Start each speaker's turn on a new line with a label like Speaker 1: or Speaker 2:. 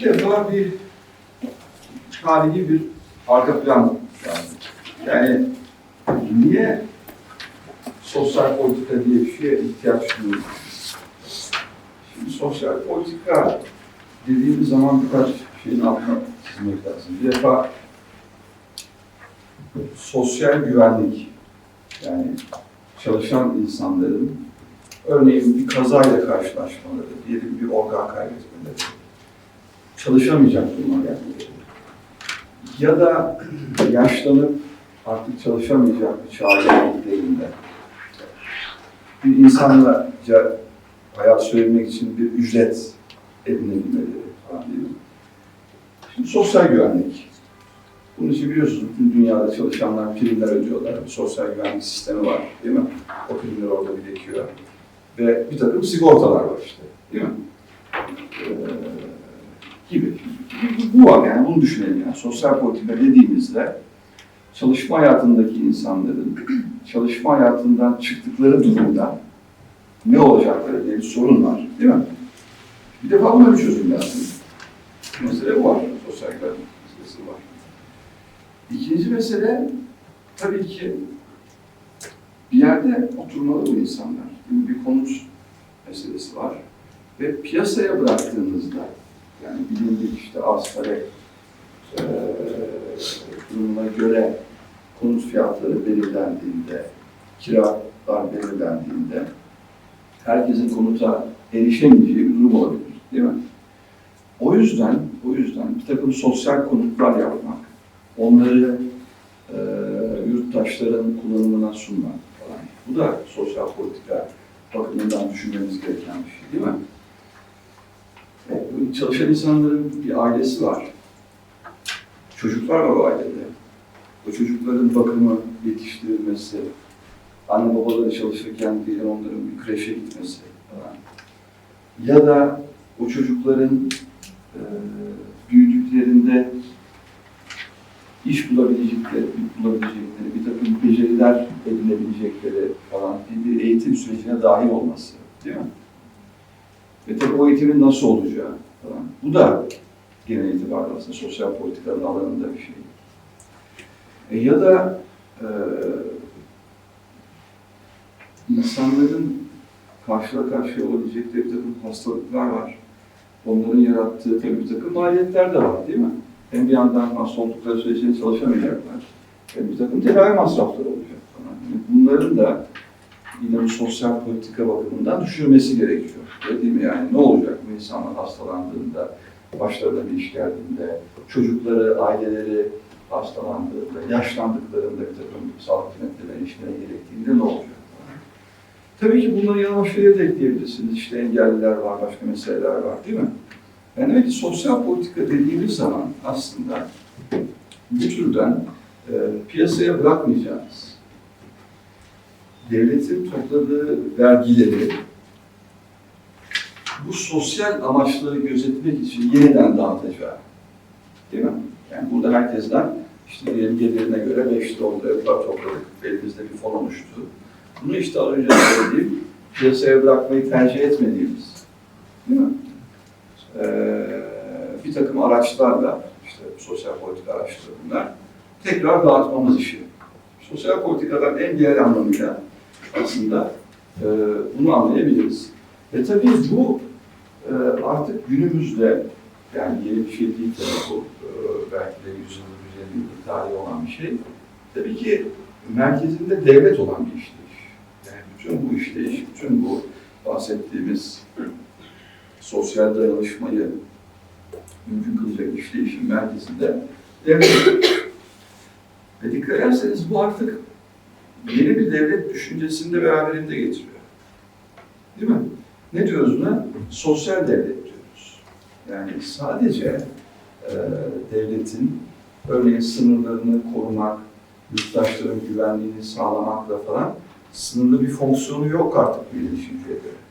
Speaker 1: Bir defa bir tarihi bir arka plan lazım. Yani niye sosyal politika diye bir şeye ihtiyaç duyuyoruz? Şimdi sosyal politika dediğimiz zaman birkaç şeyin altına çizmek lazım. Bir defa sosyal güvenlik yani çalışan insanların örneğin bir kazayla karşılaşmaları, diyelim bir organ kaybetmeleri, çalışamayacak duruma gelmeleri ya da yaşlanıp artık çalışamayacak bir çağa geldiklerinde bir insanla hayat sürebilmek için bir ücret edinebilmeleri falan mi? Şimdi sosyal güvenlik. Bunun için biliyorsunuz bütün dünyada çalışanlar primler ödüyorlar. Bir sosyal güvenlik sistemi var değil mi? O primler orada birikiyor. Ve bir takım sigortalar var işte değil mi? Ee, gibi. Bu var yani bunu düşünelim yani. Sosyal politika dediğimizde çalışma hayatındaki insanların çalışma hayatından çıktıkları durumda ne olacakları diye bir sorun var değil mi? Bir defa buna bir çözüm lazım. Mesele bu var. Sosyal meselesi var. İkinci mesele tabii ki bir yerde oturmalı bu insanlar. Bir konut meselesi var. Ve piyasaya bıraktığınızda yani bilindik işte arz durumuna göre konut fiyatları belirlendiğinde, kiralar belirlendiğinde herkesin konuta erişemeyeceği bir durum olabilir. Değil mi? O yüzden, o yüzden bir takım sosyal konutlar yapmak, onları eee yurttaşların kullanımına sunmak falan. Bu da sosyal politika bakımından düşünmemiz gereken bir şey değil mi? Çalışan insanların bir ailesi var. Çocuklar var o ailede. O çocukların bakımı, yetiştirilmesi, anne babaları çalışırken bir onların bir kreşe gitmesi falan. Ya da o çocukların e, büyüdüklerinde iş bulabilecekleri, bulabilecekleri, bir takım beceriler edinebilecekleri falan bir eğitim sürecine dahil olması. Değil mi? Ve tabii o eğitimin nasıl olacağı falan. Bu da genel itibariyle aslında sosyal politikanın alanında bir şey. E, ya da e, insanların karşıya karşıya olabilecekleri bir takım hastalıklar var. Onların yarattığı tabii bir takım maliyetler de var değil mi? Hem bir yandan hasta oldukları sürecinde çalışamayacaklar. Hem bir takım tedavi masrafları olacak. Yani bunların da yine bu sosyal politika bakımından düşürmesi gerekiyor. Değil mi yani? Ne olacak insanlar hastalandığında, başlarına bir iş geldiğinde, çocukları, aileleri hastalandığında, yaşlandıklarında bir takım sağlık hizmetlerine erişmeleri gerektiğinde ne olacak? Tabii ki bunları yanı başka da ekleyebilirsiniz. İşte engelliler var, başka meseleler var değil mi? Yani demek sosyal politika dediğimiz zaman aslında bu türden e, piyasaya bırakmayacağınız, devletin topladığı vergileri bu sosyal amaçları gözetmek için yeniden dağıtacağı. Değil mi? Yani burada herkesten işte diyelim gelirine göre 5 lira 10 lira para topladık. Elimizde bir fon oluştu. Bunu işte az önce söylediğim piyasaya bırakmayı tercih etmediğimiz değil mi? Ee, bir takım araçlarla işte sosyal politika araçları bunlar tekrar dağıtmamız işi. Sosyal politikadan en diğer anlamıyla aslında e, bunu anlayabiliriz. Ve tabii bu e, artık günümüzde yani yeni bir şey değil tabii bu. E, belki de 100 yıl, 150 yıllık tarihi olan bir şey. Tabii ki merkezinde devlet olan bir işleyiş. Yani bütün bu işleyiş, bütün bu bahsettiğimiz sosyal dayanışmayı mümkün kılacak işleyişin merkezinde devlet. Ve dikkat ederseniz bu artık yeni bir devlet düşüncesini de beraberinde getiriyor. Değil mi? Ne diyoruz buna? Sosyal devlet diyoruz. Yani sadece e, devletin örneğin sınırlarını korumak, yurttaşların güvenliğini sağlamakla falan sınırlı bir fonksiyonu yok artık bir düşünceye göre.